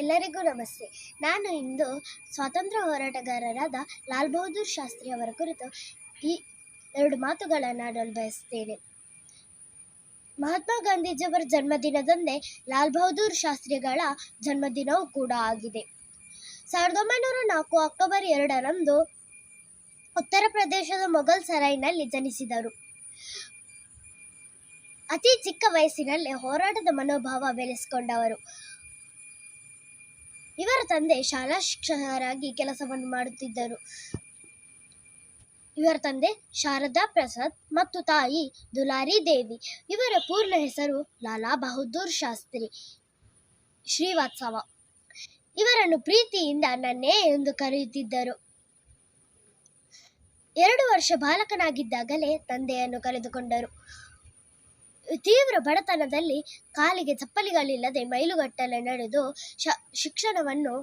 ಎಲ್ಲರಿಗೂ ನಮಸ್ತೆ. ನಾನು ಇಂದು ಸ್ವಾತಂತ್ರ್ಯ ಹೋರಾಟಗಾರರಾದ ಲಾಲ್ ಬಹದ್ದೂರ್ ಶಾಸ್ತ್ರಿ ಅವರ ಕುರಿತು ಈ ಎರಡು ಮಾತುಗಳನ್ನು ಆಡಲು ಬಯಸುತ್ತೇನೆ. ಮಹಾತ್ಮ ಗಾಂಧೀಜಿಯವರ ಜನ್ಮದಿನದಂದೇ ಲಾಲ್ ಬಹದ್ದೂರ್ ಶಾಸ್ತ್ರಿಗಳ ಜನ್ಮದಿನವೂ ಕೂಡ ಆಗಿದೆ. ಸಾವಿರದ ಒಂಬೈನೂರ ನಾಲ್ಕು ಅಕ್ಟೋಬರ್ ಎರಡರಂದು ಉತ್ತರ ಪ್ರದೇಶದ ಮೊಘಲ್ ಸರಾಯ್ನಲ್ಲಿ ಜನಿಸಿದರು. ಅತಿ ಚಿಕ್ಕ ವಯಸ್ಸಿನಲ್ಲಿ ಹೋರಾಟದ ಮನೋಭಾವ ಬೆಳೆಸಿಕೊಂಡವರು. ಇವರ ತಂದೆ ಶಾಲಾ ಶಿಕ್ಷಕರಾಗಿ ಕೆಲಸವನ್ನು ಮಾಡುತ್ತಿದ್ದರು. ಇವರ ತಂದೆ ಶಾರದಾ ಪ್ರಸಾದ್ ಮತ್ತು ತಾಯಿ ದುಲಾರಿ ದೇವಿ. ಇವರ ಪೂರ್ಣ ಹೆಸರು ಲಾಲಾ ಬಹದ್ದೂರ್ ಶಾಸ್ತ್ರಿ ಶ್ರೀವಾತ್ಸವ. ಇವರನ್ನು ಪ್ರೀತಿಯಿಂದ ನನ್ನೇ ಎಂದು ಕರೆಯುತ್ತಿದ್ದರು. ಎರಡು ವರ್ಷ ಬಾಲಕನಾಗಿದ್ದಾಗಲೇ ತಂದೆಯನ್ನು ಕಳೆದುಕೊಂಡರು ತೀವ್ರ ಬಡತನದಲ್ಲಿ ಕಾಲಿಗೆ ಚಪ್ಪಲಿಗಳಿಲ್ಲದೆ ಮೈಲುಗಟ್ಟಲೆ ನಡೆದು ಶ, ಶಿಕ್ಷಣವನ್ನು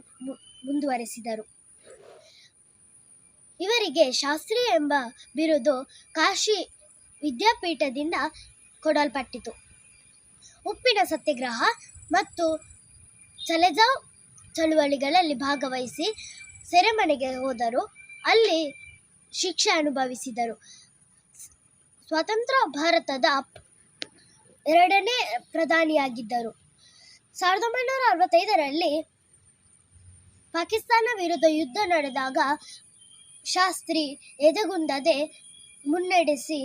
ಮುಂದುವರೆಸಿದರು. ಇವರಿಗೆ ಶಾಸ್ತ್ರಿ ಎಂಬ ಬಿರುದು ಕಾಶಿ ವಿದ್ಯಾಪೀಠದಿಂದ ಕೊಡಲ್ಪಟ್ಟಿತು. ಉಪ್ಪಿನ ಸತ್ಯಾಗ್ರಹ ಮತ್ತು ಚಲೆಜಾವ್ ಚಳುವಳಿಗಳಲ್ಲಿ ಭಾಗವಹಿಸಿ ಸೆರೆಮನೆಗೆ ಹೋದರು. ಅಲ್ಲಿ ಶಿಕ್ಷೆ ಅನುಭವಿಸಿದರು. ಸ್ವತಂತ್ರ ಭಾರತದ ಎರಡನೇ ಪ್ರಧಾನಿಯಾಗಿದ್ದರು. ಸಾವಿರದ ಒಂಬೈನೂರ ಅರವತ್ತೈದರಲ್ಲಿ ಪಾಕಿಸ್ತಾನ ವಿರುದ್ಧ ಯುದ್ಧ ನಡೆದಾಗ ಶಾಸ್ತ್ರಿ ಎದೆಗುಂದದೆ ಮುನ್ನಡೆಸಿ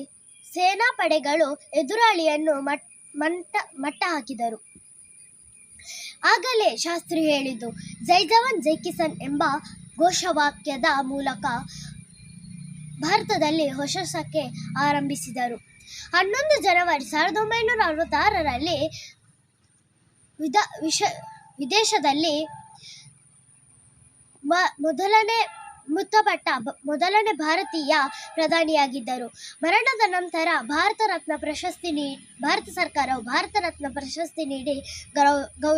ಸೇನಾ ಪಡೆಗಳು ಎದುರಾಳಿಯನ್ನು ಮಟ್, ಮಂಟ, ಮಟ್ಟ ಹಾಕಿದರು. ಆಗಲೇ ಶಾಸ್ತ್ರಿ ಹೇಳಿದ್ದು, ಜೈ ಜವಾನ್, ಜೈ ಕಿಸನ್ ಎಂಬ ಘೋಷವಾಕ್ಯದ ಮೂಲಕ ಭಾರತದಲ್ಲಿ ಹೊಸಸಕ್ಕೆ ಆರಂಭಿಸಿದರು. ಹನ್ನೊಂದು ಜನವರಿ ಸಾವಿರದ ಒಂಬೈನೂರ ಅರವತ್ತಾರರಲ್ಲಿ ವಿಧ ವಿಶ, ವಿದೇಶದಲ್ಲಿ ಮ- ಮೊದಲನೇ, ಮೃತಪಟ್ಟ ಮೊದಲನೇ ಭಾರತೀಯ ಪ್ರಧಾನಿಯಾಗಿದ್ದರು. ಮರಣದ ನಂತರ ಭಾರತ ರತ್ನ ಪ್ರಶಸ್ತಿ ನೀ, ಭಾರತ ಸರ್ಕಾರವು ಭಾರತ ರತ್ನ ಪ್ರಶಸ್ತಿ ನೀಡಿ ಗೌ